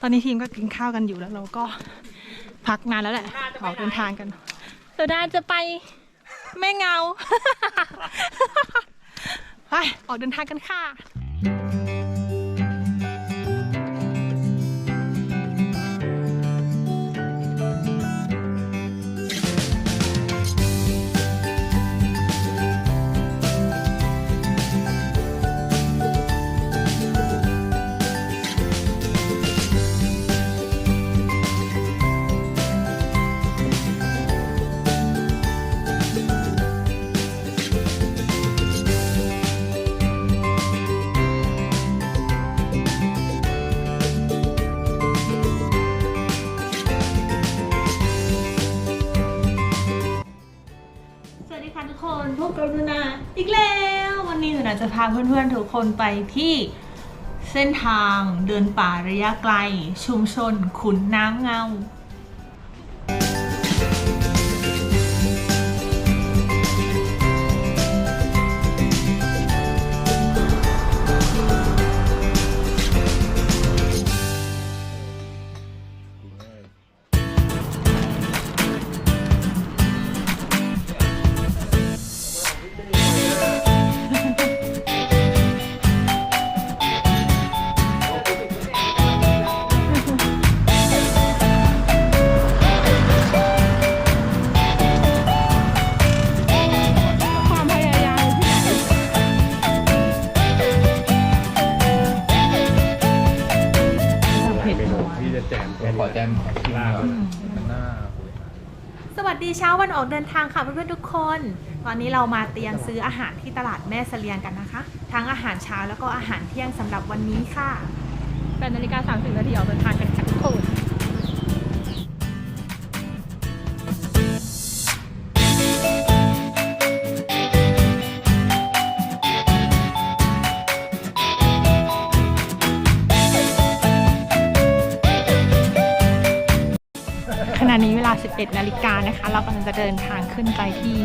ตอนนี้ทีมก็กินข้าวกันอยู่แล้วเราก็พักนานแล้วแหละออกเดินทางกันเดี๋ยวดาจะไปแม่เงา ไปออกเดินทางกันค่ะ กับหนูนาอีกแล้ว วันนี้หนูนาจะพาเพื่อนๆทุกคนไปที่เส้นทางเดินป่าระยะไกล ชุมชนขุนน้ำเงา ดีเช้าวันออกเดินทางค่ะเพื่อนๆทุกคน ตอนนี้เรามาเตรียมซื้ออาหารที่ตลาดแม่เสลียงกันนะคะ ทั้งอาหารเช้าแล้วก็อาหารเที่ยงสำหรับวันนี้ค่ะ8นาฬิกา30นาทีออกเดินทางกันค่ะทุกคน ขณะนี้เวลา 11 นาฬิกานะคะ เรากำลังจะเดินทางขึ้นไปที่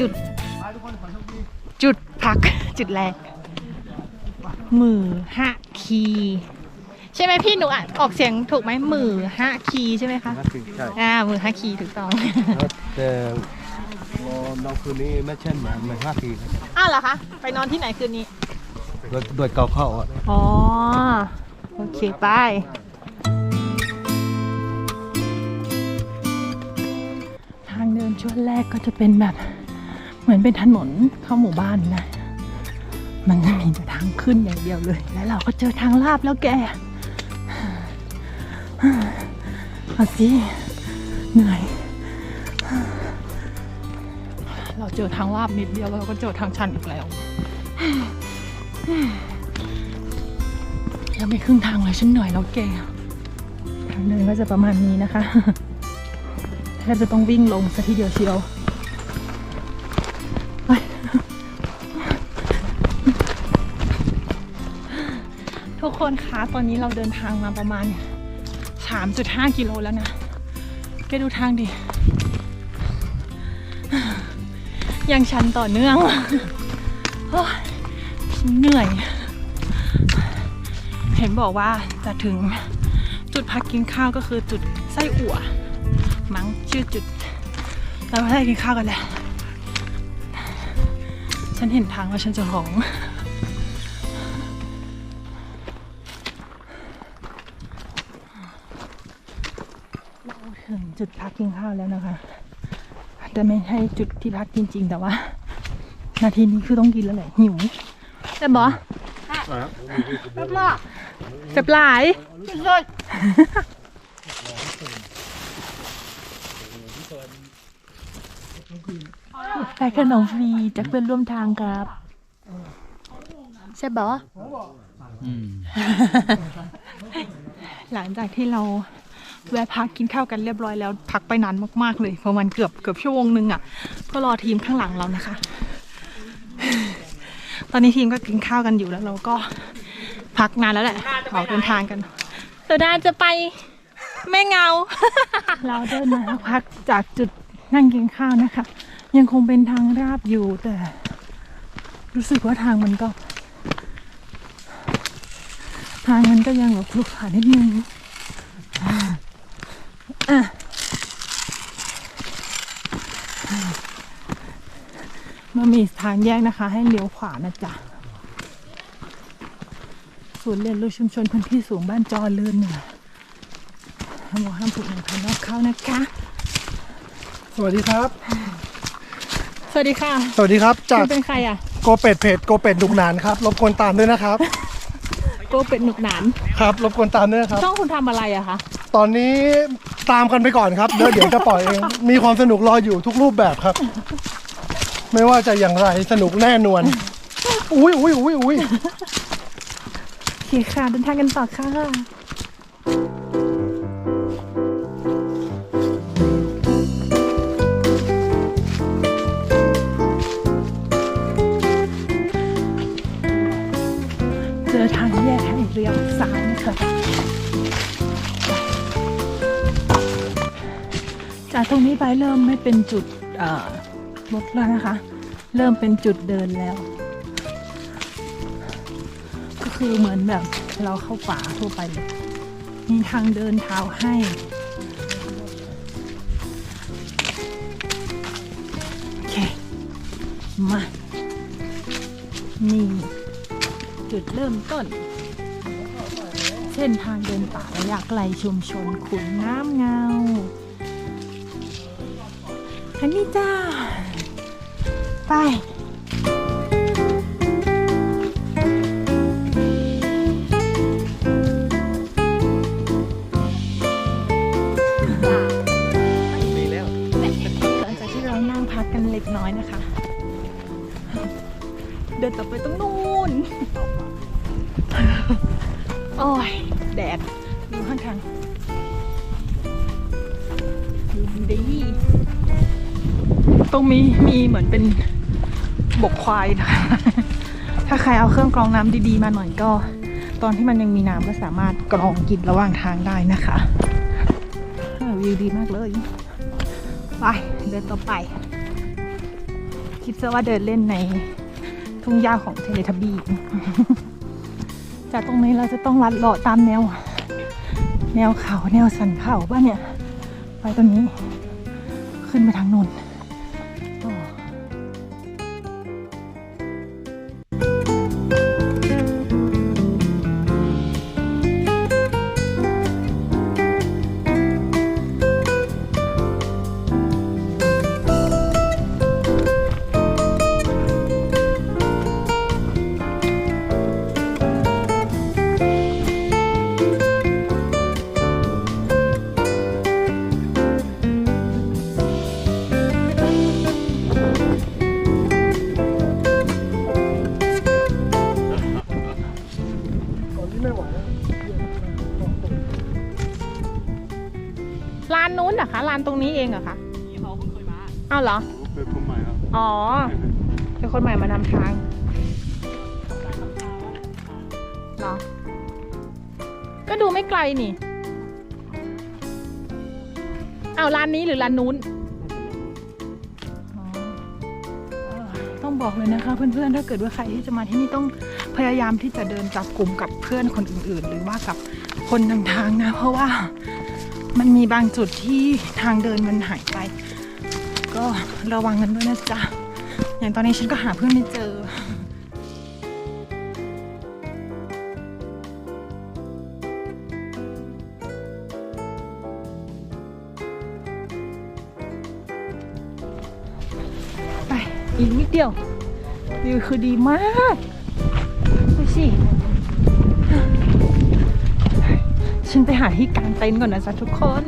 จุด จุดพักจุดแรกหมื่อฮะคี ใช่ไหมพี่หนูอะออกเสียงถูกไหมหมื่อฮะคีใช่ไหมคะน่ากินใช่อ่าหมื่อฮะคีถูกต้องแต่เราคืนนี้ไม่เช่นเหมือนเหมือนห้าทีอ้าวเหรอคะไปนอนที่ไหนคืนนี้โดยโดยเกาเข้าอะอ๋อโอเคไป ช่วงแรกก็จะเป็นแบบ เหมือนเป็นถนนเข้าหมู่บ้านนะ มันจะมีแต่ทางขึ้นอย่างเดียวเลย แล้วเราก็เจอทางลาบแล้วแกเอาสิเหนื่อย เราเจอทางลาบนิดเดียวแล้วเราก็เจอทางชันอีกแล้วยังไม่ครึ่งทางเลยฉันเหนื่อยแล้วแกทางเดินก็จะประมาณนี้นะคะ ทบจะต้องวิ่งลงซะทีเดียวเชียวทุกคนคะตอนนี้เราเดินทางมาประมาณ 3.5 กิโลแล้วนะแกดูทางดิ ยังชันต่อเนื่องเหนื่อย เห็นบอกว่าจะถึงจุดพักกินข้าวก็คือจุดไส้อั่ว มั้งชื่อจุด เราไม่ได้กินข้าวกันแล้ว ฉันเห็นทางว่าฉันจะร้องเราถึงจุดพักกินข้าวแล้วนะคะแต่ไม่ใช่จุดที่พักจริง ๆ แต่ว่า นาทีนี้คือต้องกินแล้วแหละหิวแต่บอเจ็บหลาย ได้ขนมฟรีจากเพื่อนร่วมทางครับใช่บออืมหลังจากที่เราแวะพักกินข้าวกันเรียบร้อยแล้วพักไปนานมากๆเลยประมาณเกือบเกือบชั่วโมงนึงอะเพื่อรอทีมข้างหลังเรานะคะ ตอนนี้ทีมก็กินข้าวกันอยู่แล้วเราก็พักนานแล้วแหละออกเดินทางกันเดี๋ยวดาจะไปแม่เงา เราเดินมาสักพักจากจุด นั่งกินข้าวนะคะ ยังคงเป็นทางราบอยู่แต่ รู้สึกว่าทางมันก็ ทางมันก็ยังแบบขรุขระนิดนึงอะมันมีทางแยกนะคะ ให้เลี้ยวขวานะจ๊ะศูนย์เรียนรู้ชุมชนพื้นที่สูงบ้านจอเลื่อนเหนือห้ามห้ามผูกหนังภายนอกเข้านะคะ สวัสดีครับ สวัสดีค่ะสวัสดีครับ จากคุณเป็นใครอะ โกเป็ดเพจโกเป็ดดุกหนานครับรบกวนตามด้วยนะครับ โกเป็ดหนุกหนาน ครับรบกวนตามด้วยนะครับ ช่องคุณทำอะไรอะคะตอนนี้ตามกันไปก่อนครับเดี๋ยวเดี๋ยวจะปล่อยเองมีความสนุกรออยู่ทุกรูปแบบครับ ไม่ว่าจะอย่างไรสนุกแน่นวนอุ้ยอุ้ยอุ้ยอุ้ยโอเคค่ะเดินทางกันต่อค่ะ เลี้ยวซ้ายนะคะจากตรงนี้ไปเริ่มไม่เป็นจุดเอ่อรถแล้วนะคะ เริ่มเป็นจุดเดินแล้ว ก็คือเหมือนแบบเราเข้าป่าทั่วไปเลยมีทางเดินเท้าให้โอเคมานี่จุดเริ่มต้น เส้นทางเดินป่าระยะไกลชุมชนขุนน้ำเงาอันนี้จ้า ไปหลังจากที่เรานั่งพักกันเล็กน้อยนะคะ เดินต่อไปตรงนู้น โอ้ย แดดดูข้างทางดูดีตรงนี้มีเหมือนเป็นบกควายนะคะถ้าใครเอาเครื่องกรองน้ำดีๆมาหน่อยก็ ตอนที่มันยังมีน้ำก็สามารถกรองกินระหว่างทางได้นะคะเออวิวดีมากเลย ไป เดินต่อไป คิดซะว่าเดินเล่นในทุ่งหญ้าของเทเลทบี จากตรงนี้เราจะต้องลัดเลาะตามแนว แนวเขาแนวสันเขาบ้านเนี่ย ไปตรงนี้ ขึ้นไปทางนน้น องเหรอคะนี่เขาเพิ่งเคยมาอ้าวเหรอเป็นคนใหม่ครับอ๋อเป็นคนใหม่มานำทางเหรอก็ดูไม่ไกลนี่อ้าวร้านนี้หรือร้านนู้นต้องบอกเลยนะคะเพื่อนๆถ้าเกิดว่าใครที่จะมาที่นี่ต้องพยายามที่จะเดินจับกลุ่มกับเพื่อนคนอื่น ๆ หรือว่ากับคนนำทางนะ เพราะว่า มันมีบางจุดที่ทางเดินมันหายไป ก็ระวังกันด้วยนะจ๊ะ อย่างตอนนี้ฉันก็หาเพื่อนไม่เจอไปอีกนิดเดียววิวคือดีมากดูสิ ฉันไปหาที่กางเต็นท์ก่อนนะจ๊ะทุกคน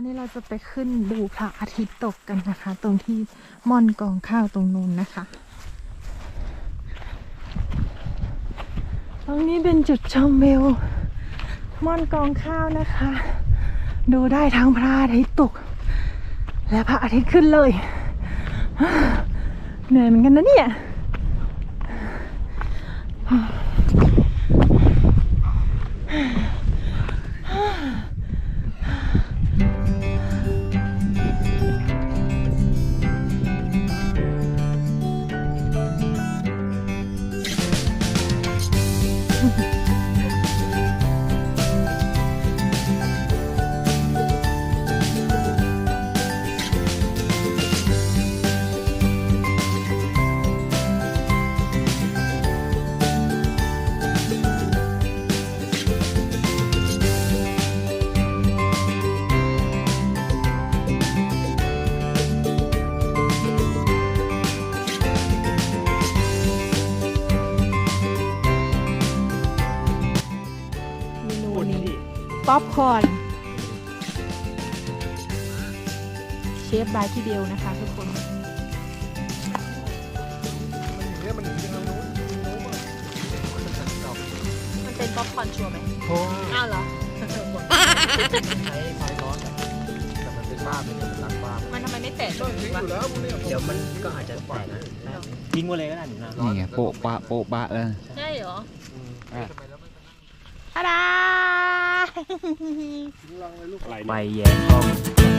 อนนี้เราจะไปขึ้นดูพระอาทิตย์ตกกันนะคะ ตรงที่ม่อนกองข้าวตรงนู้นนะคะ ตรงนี้เป็นจุดชมวิวม่อนกองข้าวนะคะ ดูได้ทั้งพระอาทิตย์ตก และพระอาทิตย์ขึ้นเลยเหนื่อยเหมือนกันนะเนี่ย ป๊อปคอร์นเชฟบายที่เดียวนะคะทุกคนมันเป็นป๊อปคอร์นชัวร์ไหมเพราะว่าอ้าวเหรอ ใช้ไฟร้อนอะแต่มันเป็นบ้านมันจะเป็นรักบ้านมันทำไมไม่แตะด้วยวะเดี๋ยวมันก็อาจจะแตกนะทิ้งไว้เลยก็ได้นะนี่ไงโปะปะโปะปะเออใช่เหรออะทาดา ไปแย่กล้อง